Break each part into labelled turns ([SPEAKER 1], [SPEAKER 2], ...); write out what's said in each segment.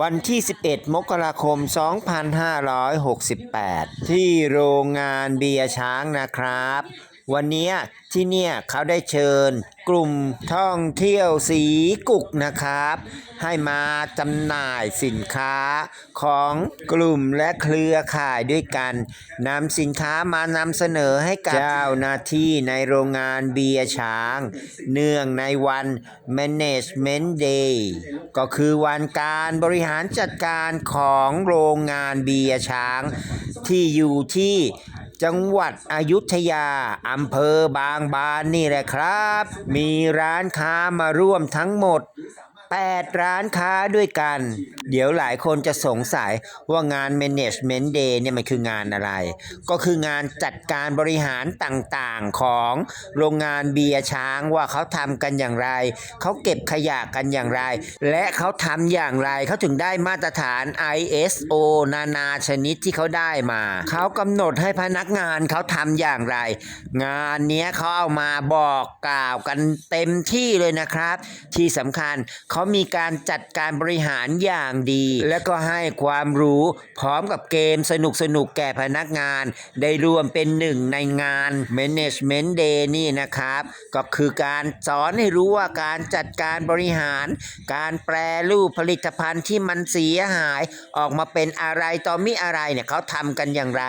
[SPEAKER 1] วันที่ 11 มกราคม 2568 ที่โรงงานเบียร์ช้างนะครับ วันเนี้ยที่เนี่ยเขาได้เชิญกลุ่มท่องเที่ยวสีกุกนะครับ ให้มาจำหน่ายสินค้าของกลุ่มและเครือข่ายด้วยกันนำสินค้ามานำเสนอให้กับเจ้าหน้าที่ในโรงงานเบียร์ช้าง เนื่องในวัน Management Day ก็คือวันการบริหารจัดการของโรงงานเบียร์ช้าง ที่อยู่ที่ จังหวัดอยุธยา อำเภอบางบานนี่แหละครับ มีร้านค้ามาร่วมทั้งหมด 8 ร้านค้าด้วยกัน เดี๋ยวหลายคนจะสงสัยว่างาน Management Day เนี่ยมันคืองานอะไร ก็คืองานจัดการบริหารต่างๆของโรงงานเบียร์ช้างว่าเขาทำกันอย่างไร เขาเก็บขยะกันอย่างไร และเขาทำอย่างไรเขาถึงได้มาตรฐาน ISO นานาชนิดที่เขาได้มา เขากำหนดให้พนักงานเขาทำอย่างไร งานเนี้ยเขาเอามาบอกกล่าวกันเต็มที่เลยนะครับ ที่สำคัญเขามีการจัดการบริหารอย่างดี และก็ให้ความรู้พร้อมกับเกมสนุกสนุกๆแก่พนักงาน ได้รวมเป็นหนึ่งในงาน Management Day นี่นะครับ ก็คือการสอนให้รู้ว่าการจัดการบริหาร การแปรรูปผลิตภัณฑ์ที่มันเสียหาย ออกมาเป็นอะไรต่อมิอะไรเนี่ยเขาทำกันอย่างไร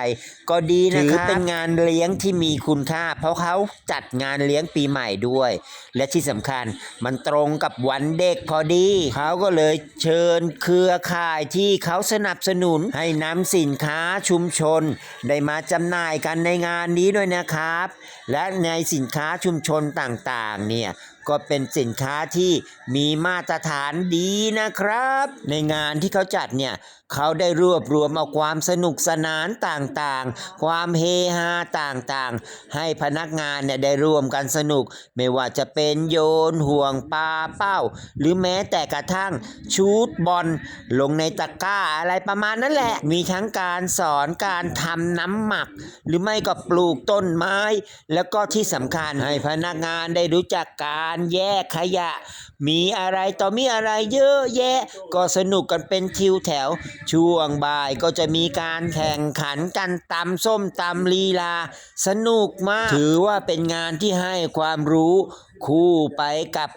[SPEAKER 1] ก็ดีนะครับถือเป็นงานเลี้ยงที่มีคุณค่า เพราะเขาจัดงานเลี้ยงปีใหม่ด้วย และที่สำคัญมันตรงกับวันเด็กพอดี เขาก็เลยเชิญเครือข่ายที่เขาสนับสนุนให้นำสินค้าชุมชน ได้มาจำหน่ายกันในงานนี้ด้วยนะครับ และในสินค้าชุมชนต่างๆเนี่ย ก็เป็นสินค้าที่มีมาตรฐานดีนะครับ ในงานที่เขาจัดเนี่ยเขาได้รวบรวมเอาความสนุกสนานต่างๆ ความเฮฮาต่างๆ ให้พนักงานเนี่ยได้ร่วมกันสนุก ไม่ว่าจะเป็นโยนห่วงปลาเป้า หรือแม้แต่กระทั่งชูตบอลลงในตะกร้าอะไรประมาณนั้นแหละ มีทั้งการสอนการทำน้ำหมัก หรือไม่ก็ปลูกต้นไม้ แล้วก็ที่สำคัญให้พนักงานได้รู้จักการแยกขยะ มีอะไรต่อมีอะไรเยอะแยะ ก็สนุกกันเป็นทิวแถว ช่วงบ่ายก็จะมีการแข่งขันกันตำส้มตำลีลา สนุกมาก ถือว่าเป็นงานที่ให้ความรู้คู่ไปกับ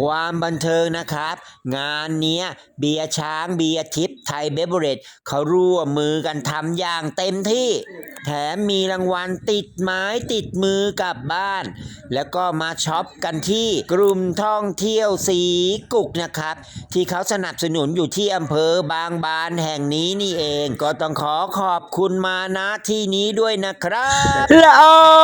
[SPEAKER 1] ความบันเทิงนะครับ งานเนี้ยเบียร์ช้างเบียร์ทิพย์ไทยเบเบอเรจเขาร่วมมือกันทำอย่างเต็มที่ แถมมีรางวัลติดไม้ติดมือกลับบ้าน แล้วก็มาช็อปกันที่กลุ่มท่องเที่ยวสีกุกนะครับ ที่เขาสนับสนุนอยู่ที่อำเภอบางบานแห่งนี้นี่เอง ก็ต้องขอขอบคุณมาณที่นี้ด้วยนะครับละออ